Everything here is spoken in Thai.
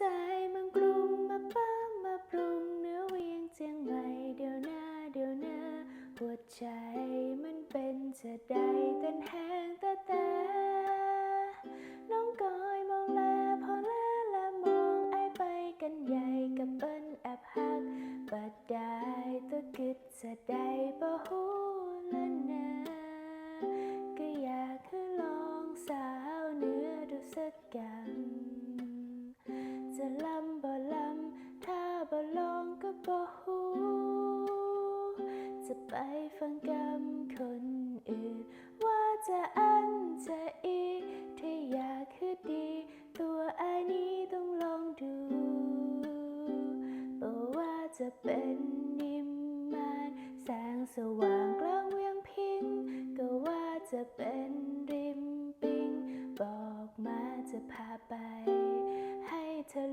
ใจมืองกรุงมาป้ามาปรุงเนื้อเวียงเจียงใหม่เดี๋ยวหน้าเดี๋ยวหน้าหัวใจมันเป็นจะได้เต้นแห้งแต่แต่น้องกอยมองแลพอแลและมองไอไปกันใหญ่กับเปิ้นแอบหักบัดได้ตัวกึดจะได้บ่ฮู้ละนะก็อยากคือลองสาวเนื้อดูสักกันจะ บ่ฮู้จะไปฟังกรรมคนอื่น ว่าจะอันจะอีถ้าอยากคือดี ตัวอายนี้ต้องลองดูบอกว่าจะเป็นนิมมานแสงสว่างกลางเวียงพิง ก็ว่าจะเป็นริมปิง บอกมาจะพาไป ให้เธอ